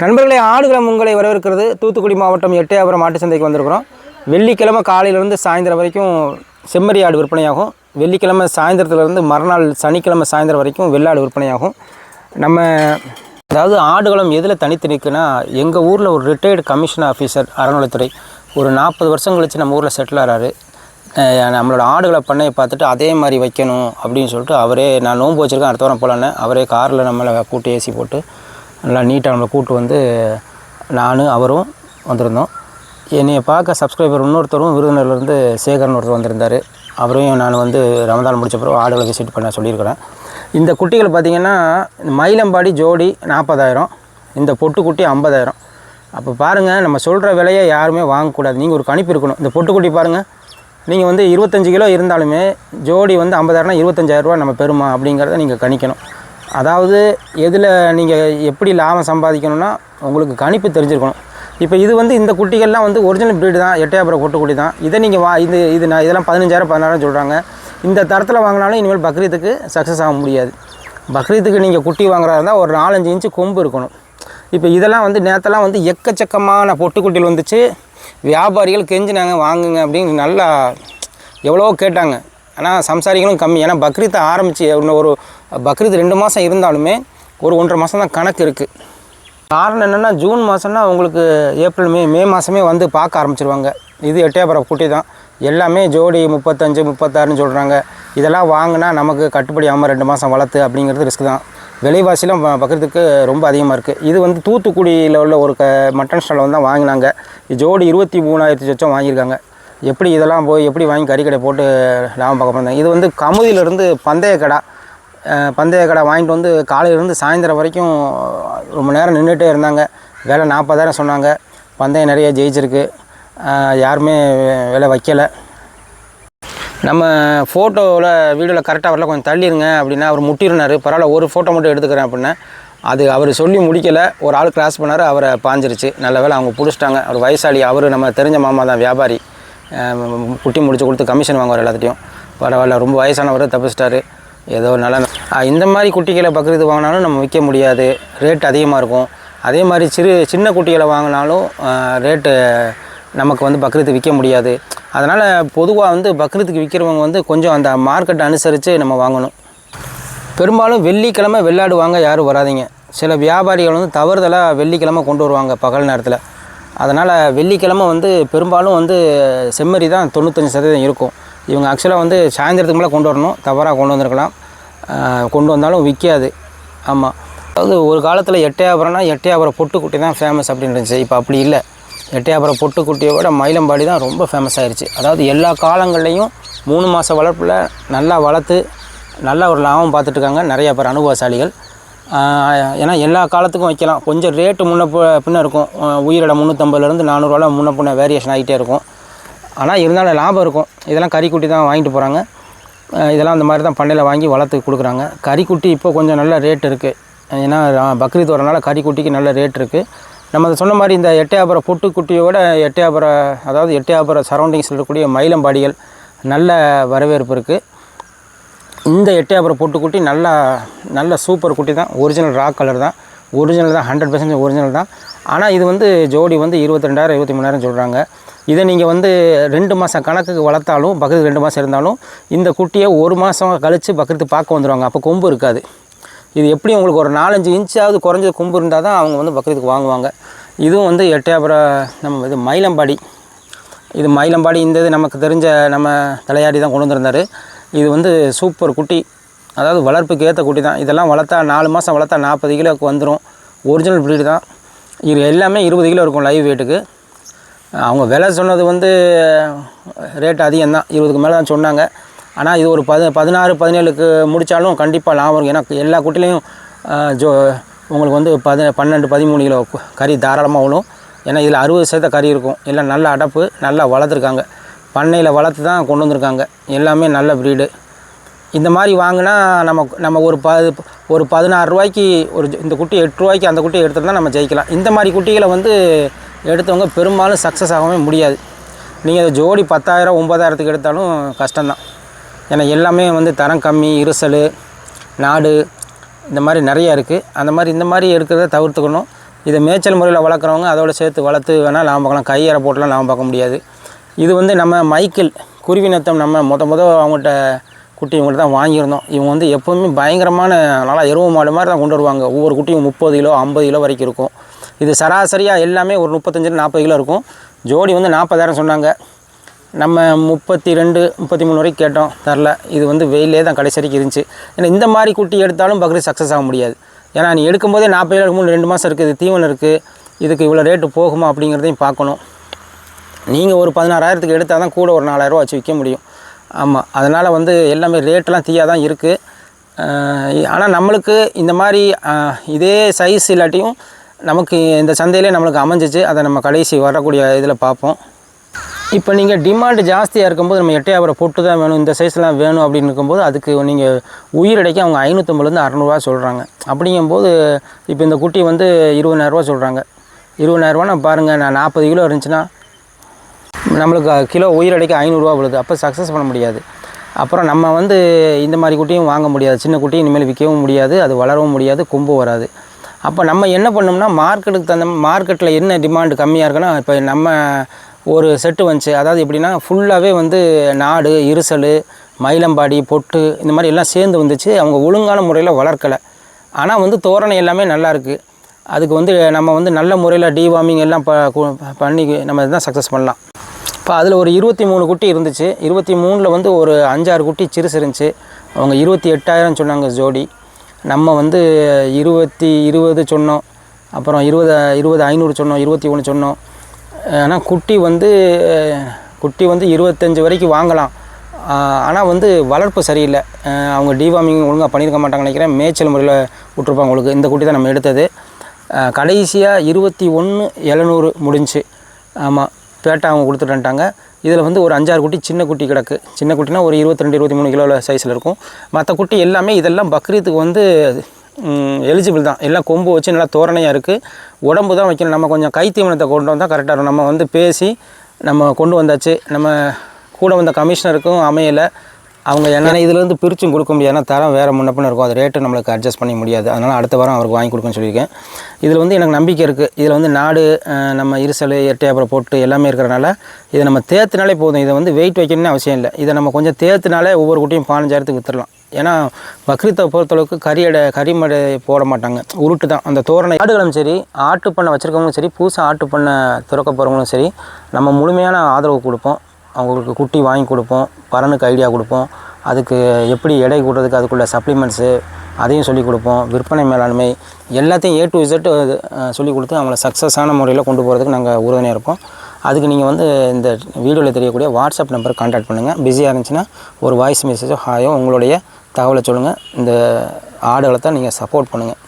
நண்பர்களே ஆடுகளம் உங்களை வரவேற்கிறது. தூத்துக்குடி மாவட்டம் எட்டையாபுரம் மாட்டு சந்தைக்கு வந்திருக்கிறோம். வெள்ளிக்கிழமை காலையிலேருந்து சாயந்தரம் வரைக்கும் செம்மறி ஆடு விற்பனையாகும். வெள்ளிக்கிழமை சாயந்தரத்துலேருந்து மறுநாள் சனிக்கிழமை சாயந்தரம் வரைக்கும் வெள்ளாடு விற்பனையாகும். நம்ம அதாவது ஆடுகளம் எதில் தனித்து நிற்குன்னா எங்கள் ஊரில் ஒரு ரிட்டையர்டு கமிஷன் ஆஃபீஸர் அறநிலைத்துறை ஒரு நாற்பது வருஷம் கழிச்சு நம்ம ஊரில் செட்டில் ஆகிறாரு நம்மளோட ஆடுகளை பண்ணையை பார்த்துட்டு அதே மாதிரி வைக்கணும் அப்படின்னு சொல்லிட்டு அவரே நான் நோன்பு வச்சுருக்கேன் அடுத்த வாரம் போகலான்னு அவரே காரில் நம்மளை கூட்டு ஏசி போட்டு நல்லா நீட்டாக நம்மளை கூட்டு வந்து நானும் அவரும் வந்திருந்தோம். என்னையை பார்க்க சப்ஸ்கிரைபர் இன்னொருத்தரும் விருதுநர்லேருந்து சேகரன் ஒருத்தர் வந்திருந்தார். அவரையும் நான் வந்து ரமதான் முடிச்ச பிறகு ஆடுகளை விசிட் பண்ண சொல்லியிருக்கிறேன். இந்த குட்டிகள் பார்த்திங்கன்னா மயிலம்பாடி ஜோடி நாற்பதாயிரம் இந்த பொட்டுக்குட்டி ஐம்பதாயிரம். அப்போ பாருங்கள் நம்ம சொல்கிற விலையை யாருமே வாங்கக்கூடாது. நீங்கள் ஒரு கணிப்பு இருக்கணும். இந்த பொட்டுக்குட்டி பாருங்கள் நீங்கள் வந்து இருபத்தஞ்சு கிலோ இருந்தாலுமே ஜோடி வந்து ஐம்பதாயிரம்னா இருபத்தஞ்சாயிரரூபா நம்ம பெறுமா அப்படிங்கிறத நீங்கள் கணிக்கணும். அதாவது எதில் நீங்கள் எப்படி லாபம் சம்பாதிக்கணும்னா உங்களுக்கு கணிப்பு தெரிஞ்சிருக்கணும். இப்போ இது வந்து இந்த குட்டிகள்லாம் வந்து ஒரிஜினல் ப்ரீடு தான் எட்டையாபுரம் கொட்டுக்குட்டி தான். இதை நீங்கள் வா இது இது நான் இதெல்லாம் பதினஞ்சாயிரம் பதினாயிரம் சொல்கிறாங்க இந்த தரத்தில் வாங்கினாலும் இனிமேல் பக்ரீத்துக்கு சக்ஸஸ் ஆக முடியாது. பக்ரீத்துக்கு நீங்கள் குட்டி வாங்குறதா இருந்தால் ஒரு நாலஞ்சு இன்ச்சு கொம்பு இருக்கணும். இப்போ இதெல்லாம் வந்து நேற்றெல்லாம் வந்து எக்கச்சக்கமான பொட்டுக்குட்டியில் வந்துச்சு. வியாபாரிகள் கெஞ்சினாங்க வாங்குங்க அப்படின்னு நல்லா எவ்வளவோ கேட்டாங்க. ஆனால் சம்சாரிகளும் கம்மி. ஏன்னா பக்ரீத்தை ஆரம்பித்து இன்னும் ஒரு பக்ரீத் ரெண்டு மாதம் இருந்தாலுமே ஒரு ஒன்றரை மாதம் தான் கணக்கு இருக்குது காரணம் என்னென்னா ஜூன் மாதம்னா உங்களுக்கு ஏப்ரல் மே மே மாதமே வந்து பார்க்க ஆரம்பிச்சிருவாங்க. இது எட்டயபுரம் குட்டி தான். எல்லாமே ஜோடி முப்பத்தஞ்சு முப்பத்தாறுன்னு சொல்கிறாங்க இதெல்லாம் வாங்கினா நமக்கு கட்டுப்படி ஆகாமல் ரெண்டு மாதம் வளர்த்து அப்படிங்கிறது ரிஸ்க் தான். விலைவாசிலாம் பக்கத்துக்கு ரொம்ப அதிகமாக இருக்குது இது வந்து தூத்துக்குடியில் உள்ள ஒரு க மட்டன் ஸ்டாலில் வந்து தான் வாங்கினாங்க. ஜோடி இருபத்தி மூணாயிரத்தி சொச்சம் வாங்கியிருக்காங்க. எப்படி இதெல்லாம் போய் எப்படி வாங்கி கறிக்கடை போட்டு லாபம் பார்க்க போகிறாங்க இது வந்து கமுதியிலேருந்து பந்தய கடை. பந்தய கடை வாங்கிட்டு வந்து காலையிலேருந்து சாயந்தரம் வரைக்கும் ரொம்ப நேரம் நின்றுட்டே இருந்தாங்க. வேலை நாற்பதாயிரம் சொன்னாங்க. பந்தயம் நிறைய ஜெயிச்சிருக்கு. யாருமே வேலை வைக்கலை. நம்ம ஃபோட்டோவில் வீடியோவில் கரெக்டாக வரல. கொஞ்சம் தள்ளிருங்க அப்படின்னா அவர் முட்டிருந்தார். பரவாயில்ல ஒரு ஃபோட்டோ மட்டும் எடுத்துக்கிறேன் அப்படின்னா அது அவர் சொல்லி முடிக்கலை. ஒரு ஆள் கிராஸ் பண்ணார் அவரை பாஞ்சிருச்சு. நல்ல வேலை அவங்க பிடிச்சிட்டாங்க. அவர் வயசாளி அவர் நம்ம தெரிஞ்ச மாமா தான் வியாபாரி. குட்டி முடிச்சு கொடுத்து கமிஷன் வாங்குவார் எல்லாத்தையும் பரவாயில்ல ரொம்ப வயசானவர் தப்பிச்சிட்டாரு. ஏதோ நல்லா இந்த மாதிரி குட்டிகளை பக்ரீது வாங்கினாலும் நம்ம விற்க முடியாது. ரேட் அதிகமாக இருக்கும். அதே மாதிரி சிறு சின்ன குட்டிகளை வாங்கினாலும் ரேட்டு நமக்கு வந்து பக்ரீத்து விற்க முடியாது. அதனால் பொதுவாக வந்து பக்ரீத்துக்கு விற்கிறவங்க வந்து கொஞ்சம் அந்த மார்க்கெட்டை அனுசரித்து நம்ம வாங்கணும். பெரும்பாலும் வெள்ளிக்கிழமை வெள்ளாடு வாங்க யாரும் வராதிங்க. சில வியாபாரிகள் வந்து தவறுதலாக வெள்ளிக்கிழமை கொண்டு வருவாங்க பகல் நேரத்தில். அதனால் வெள்ளிக்கிழமை வந்து பெரும்பாலும் வந்து செம்மறி தான் தொண்ணூத்தஞ்சு சதவீதம் இருக்கும். இவங்க ஆக்சுவலாக வந்து சாயந்தரத்துக்கு மேலே கொண்டு வரணும். தவறாக கொண்டு வந்திருக்கலாம். கொண்டு வந்தாலும் விற்காது ஆமாம் அதாவது ஒரு காலத்தில் எட்டையாபுரம்னா எட்டையாபுரம் பொட்டுக்குட்டி தான் ஃபேமஸ் அப்படின்னு இருந்துச்சு. இப்போ அப்படி இல்லை. எட்டையாபுரம் பொட்டுக்குட்டியை விட மயிலம்பாடி தான் ரொம்ப ஃபேமஸ் ஆயிடுச்சு அதாவது எல்லா காலங்கள்லேயும் மூணு மாத வளர்ப்பில் நல்லா வளர்த்து நல்ல ஒரு லாபம் பார்த்துட்ருக்காங்க நிறையா நிறைய பேர் அனுபவசாலிகள். ஏன்னா எல்லா காலத்துக்கும் வைக்கலாம். கொஞ்சம் ரேட்டு முன்ன பின்ன இருக்கும். உயிரோட உயிரிட முந்நூற்றம்பதுலேருந்து நானூறுரூவா முன்ன பின்ன வேரியேஷன் ஆகிட்டே இருக்கும். ஆனால் இருந்தாலும் லாபம் இருக்கும். இதெல்லாம் கறிக்குட்டி தான் வாங்கிட்டு போகிறாங்க இதெல்லாம் அந்த மாதிரி தான் பண்ணையில் வாங்கி வளர்த்து கொடுக்குறாங்க. கறிக்குட்டி இப்போ கொஞ்சம் நல்ல ரேட் இருக்குது ஏன்னா பக்ரீத் வரனால கறிக்குட்டிக்கு நல்ல ரேட் இருக்குது நம்ம அதை சொன்ன மாதிரி இந்த எட்டையாபுரம் பொட்டுக்குட்டியோட எட்டையாபுரம் அதாவது எட்டையாபுரம் சரௌண்டிங்ஸில் இருக்கக்கூடிய மயிலம்பாடிகள் நல்ல வரவேற்பு இருக்குது இந்த எட்டையாபுரம் பொட்டுக்குட்டி நல்லா நல்ல சூப்பர் குட்டி தான். ஒரிஜினல் ராக் கலர் தான். ஒரிஜினல் தான் ஹண்ட்ரட் பர்சன்ட் ஒரிஜினல் தான். ஆனால் இது வந்து ஜோடி வந்து இருபத்தி ரெண்டாயிரம் இருபத்தி மூணாயிரம் சொல்கிறாங்க இதை நீங்கள் வந்து ரெண்டு மாதம் கணக்குக்கு வளர்த்தாலும் பக்கத்து ரெண்டு மாதம் இருந்தாலும் இந்த குட்டியை ஒரு மாதம் கழித்து பக்கத்து பார்க்க வந்துடுவாங்க அப்போ கொம்பு இருக்காது. இது எப்படி உங்களுக்கு ஒரு நாலஞ்சு இன்ச்சாவது குறைஞ்ச கொம்பு இருந்தால் தான் அவங்க வந்து பக்கத்துக்கு வாங்குவாங்க. இதுவும் வந்து எட்டையாபுரம் நம்ம இது மயிலம்பாடி. இது மயிலம்பாடி இந்த இது நமக்கு தெரிஞ்ச நம்ம தலையாடி தான் கொண்டு வந்திருந்தார். இது வந்து சூப்பர் குட்டி. அதாவது வளர்ப்புக்கு ஏற்ற குட்டி தான். இதெல்லாம் வளர்த்தா நாலு மாதம் வளர்த்தா நாற்பது கிலோக்கு வந்துடும் ஒரிஜினல் ப்ரீடு தான். இது எல்லாமே இருபது கிலோ இருக்கும் லைவ் வெயிட்டுக்கு அவங்க விலை சொன்னது வந்து ரேட் அதிகம் தான் இருபதுக்கு மேலே தான் சொன்னாங்க. ஆனால் இது ஒரு பதி பதினாறு பதினேழுக்கு முடித்தாலும் கண்டிப்பாக லாபம் இருக்கும். ஏன்னா எல்லா குட்டிலையும் ஜோ உங்களுக்கு வந்து பதி பன்னெண்டு பதிமூணு கிலோ கறி தாராளமாக விழும் ஏன்னா இதில் அறுபது சதவீத கறி இருக்கும். எல்லாம் நல்ல அடப்பு நல்லா வளர்த்துருக்காங்க. பண்ணையில் வளர்த்து தான் கொண்டு வந்திருக்காங்க. எல்லாமே நல்ல ப்ரீடு இந்த மாதிரி வாங்கினா நம்ம நம்ம ஒரு ப ஒரு பதினாறு ரூபாய்க்கு ஒரு இந்த குட்டி எட்டு ரூபாய்க்கு அந்த குட்டியை எடுத்துட்டு நம்ம ஜெயிக்கலாம். இந்த மாதிரி குட்டிகளை வந்து எடுத்தவங்க பெரும்பாலும் சக்ஸஸ் ஆகவே முடியாது. நீங்கள் ஜோடி பத்தாயிரம் ஒம்பதாயிரத்துக்கு எடுத்தாலும் கஷ்டம்தான். ஏன்னா எல்லாமே வந்து தரம் கம்மி இருசல் நாடு இந்த மாதிரி நிறைய இருக்குது அந்த மாதிரி இந்த மாதிரி எடுக்கிறத தவிர்த்துக்கணும். இதை மேய்ச்சல் முறையில் வளர்க்குறவங்க அதோட சேர்த்து வளர்த்து வேணால் லாபம் பார்க்கலாம். கையறை போட்டுலாம் லாபம் பார்க்க முடியாது. இது வந்து நம்ம மைக்கேல் குருவினத்தம் நம்ம முத மொதல் அவங்கள்ட்ட குட்டி இவங்கள்ட்ட தான் வாங்கியிருந்தோம். இவங்க வந்து எப்போவுமே பயங்கரமான நல்லா எருவு மாடு மாதிரி தான் கொண்டு வருவாங்க. ஒவ்வொரு குட்டியும் முப்பது கிலோ ஐம்பது கிலோ வரைக்கும் இருக்கும். இது சராசரியாக எல்லாமே ஒரு முப்பத்தஞ்சு நாற்பது கிலோ இருக்கும். ஜோடி வந்து நாற்பதாயிரம் சொன்னாங்க. நம்ம முப்பத்தி ரெண்டு முப்பத்தி மூணு வரைக்கும் கேட்டோம். தரல. இது வந்து வெயிலே தான் கடைசி வரைக்கும் இருந்துச்சு. ஏன்னா இந்த மாதிரி குட்டி எடுத்தாலும் பக்ரீத் சக்ஸஸ் ஆக முடியாது. ஏன்னா நீ எடுக்கும்போதே நாற்பது கிலோ இருக்கும்போது ரெண்டு மாதம் இருக்குது தீவனம் இருக்குது இதுக்கு இவ்வளோ ரேட்டு போகுமா அப்படிங்கிறதையும் பார்க்கணும். நீங்கள் ஒரு பதினாறாயிரத்துக்கு எடுத்தால் தான் கூட ஒரு நாலாயிரரூவா வச்சு விற்க முடியும். ஆமாம் அதனால் வந்து எல்லாமே ரேட்டெலாம் தீயாக தான் இருக்குது ஆனால் நம்மளுக்கு இந்த மாதிரி இதே சைஸ் இல்லாட்டியும் நமக்கு இந்த சந்தையிலே நம்மளுக்கு அமைஞ்சிச்சு. அதை நம்ம கடைசி வரக்கூடிய இதில் பார்ப்போம். இப்போ நீங்கள் டிமாண்டு ஜாஸ்தியாக இருக்கும்போது நம்ம எட்டையாபுரம் பொட்டு தான் வேணும். இந்த சைஸ்லாம் வேணும் அப்படின்னு இருக்கும்போது அதுக்கு நீங்கள் உயிரிடைக்கு அவங்க ஐநூற்றம்பதுலேருந்து அறநூறுவா சொல்கிறாங்க அப்படிங்கும்போது இப்போ இந்த குட்டி வந்து இருபதாயிரரூவா சொல்கிறாங்க இருபதாயிரரூவானா பாருங்கள் நான் நாற்பது கிலோ இருந்துச்சுன்னா நம்மளுக்கு கிலோ உயிரடைக்கு ஐநூறுரூவா விழுது. அப்போ சக்ஸஸ் பண்ண முடியாது. அப்புறம் நம்ம வந்து இந்த மாதிரி குட்டியும் வாங்க முடியாது. சின்ன குட்டியும் இனிமேல் விற்கவும் முடியாது. அது வளரவும் முடியாது. கொம்பு வராது. அப்போ நம்ம என்ன பண்ணோம்னா மார்க்கெட்டுக்கு தகுந்த மார்க்கெட்டில் என்ன டிமாண்டு கம்மியாக இருக்குன்னா இப்போ நம்ம ஒரு செட்டு வந்துச்சு. அதாவது எப்படின்னா ஃபுல்லாகவே வந்து நாடு இருசல் மயிலம்பாடி பொட்டு இந்த மாதிரி எல்லாம் சேர்ந்து வந்துச்சு. அவங்க ஒழுங்கான முறையில் வளர்க்கலை. ஆனால் வந்து தோரணை எல்லாமே நல்லா இருக்குது அதுக்கு வந்து நம்ம வந்து நல்ல முறையில் டிவார்மிங் எல்லாம் ப கு- பண்ணி நம்ம தான் சக்ஸஸ் பண்ணலாம். இப்போ அதில் ஒரு இருபத்தி மூணு குட்டி இருந்துச்சு. இருபத்தி மூணில் வந்து ஒரு அஞ்சாறு குட்டி சிறுசு இருந்துச்சு. அவங்க இருபத்தி எட்டாயிரம் சொன்னாங்க ஜோடி. நம்ம வந்து இருபத்தி இருபது சொன்னோம். அப்புறம் இருபது இருபது ஐநூறு சொன்னோம் இருபத்தி ஒன்று சொன்னோம். ஆனால் குட்டி வந்து குட்டி வந்து இருபத்தஞ்சி வரைக்கும் வாங்கலாம். ஆனால் வந்து வளர்ப்பு சரியில்லை. அவங்க டிவார்மிங் ஒழுங்காக பண்ணியிருக்க மாட்டாங்கன்னு நினைக்கிறேன். மேய்ச்சல் முறையில் விட்ருப்பாங்க உங்களுக்கு. இந்த குட்டி தான் நம்ம எடுத்தது. கடைசியாக இருபத்தி ஒன்று எழுநூறு முடிஞ்சு. ஆமாம் பேட்டை அவங்க கொடுத்துட்டு இதில் வந்து ஒரு அஞ்சாறு குட்டி சின்ன குட்டி கிடக்கு. சின்ன குட்டினா ஒரு இருபத்தி ரெண்டு இருபத்தி மூணு கிலோவில் சைஸில் இருக்கும். மற்ற குட்டி எல்லாமே இதெல்லாம் பக்ரீத்துக்கு வந்து எலிஜிபிள் தான். எல்லாம் கொம்பு வச்சு நல்லா தோரணையாக இருக்குது உடம்பு தான் வைக்கணும். நம்ம கொஞ்சம் கை தீவனத்தை கொண்டு வந்தால் கரெக்டாக இருக்கும். நம்ம வந்து பேசி நம்ம கொண்டு வந்தாச்சு. நம்ம கூட வந்த கமிஷனருக்கும் அமையலை. அவங்க ஏன்னா இதில் வந்து பிரிச்சும் கொடுக்க முடியாது. ஏன்னா தரம் வேறு முன்னப்பின்னு இருக்கும். அது ரேட்டு நம்மளுக்கு அட்ஜஸ்ட் பண்ண முடியாது. அதனால் அடுத்த வாரம் அவருக்கு வாங்கி கொடுக்குன்னு சொல்லியிருக்கேன். இதில் வந்து எனக்கு நம்பிக்கை இருக்குது இதில் வந்து நாடு நம்ம இருசல் எட்டை அப்புறம் போட்டு எல்லாமே இருக்கிறனால இதை நம்ம தேத்துனாலே போதும். இதை வந்து வெயிட் வைக்கணும்னு அவசியம் இல்லை. இதை நம்ம கொஞ்சம் தேத்துனாலே ஒவ்வொரு குட்டியும் பதினஞ்சாயிரத்துக்கு வித்துடலாம். ஏன்னா பக்ரீத்தை பொறுத்தளவுக்கு கறியடை கறிமடை போட மாட்டாங்க. உருட்டு தான். அந்த தோரணை ஆடுகளும் சரி ஆட்டு பண்ணை வச்சுருக்கவங்களும் சரி புதுசாக ஆட்டு பண்ணை திறக்க போகிறவங்களும் சரி நம்ம முழுமையான ஆதரவு கொடுப்போம். அவங்களுக்கு குட்டி வாங்கி கொடுப்போம் பரனுக்கு ஐடியா கொடுப்போம். அதுக்கு எப்படி எடை கூடுறதுக்கு அதுக்குள்ள சப்ளிமெண்ட்ஸு அதையும் சொல்லிக் கொடுப்போம். விற்பனை மேலாண்மை எல்லாத்தையும் ஏ டு இசட் சொல்லிக் கொடுத்து அவங்கள சக்ஸஸான முறையில் கொண்டு போகிறதுக்கு நாங்கள் உறுதுணையாக இருப்போம். அதுக்கு நீங்கள் வந்து இந்த வீடியோவில் தெரியக்கூடிய வாட்ஸ்அப் நம்பர் கான்டாக்ட் பண்ணுங்கள் பிஸியாக இருந்துச்சுன்னா ஒரு வாய்ஸ் மெசேஜோ ஹாயோ உங்களுடைய தகவலை சொல்லுங்கள் இந்த ஆடுகளை தான் நீங்கள் சப்போர்ட் பண்ணுங்கள்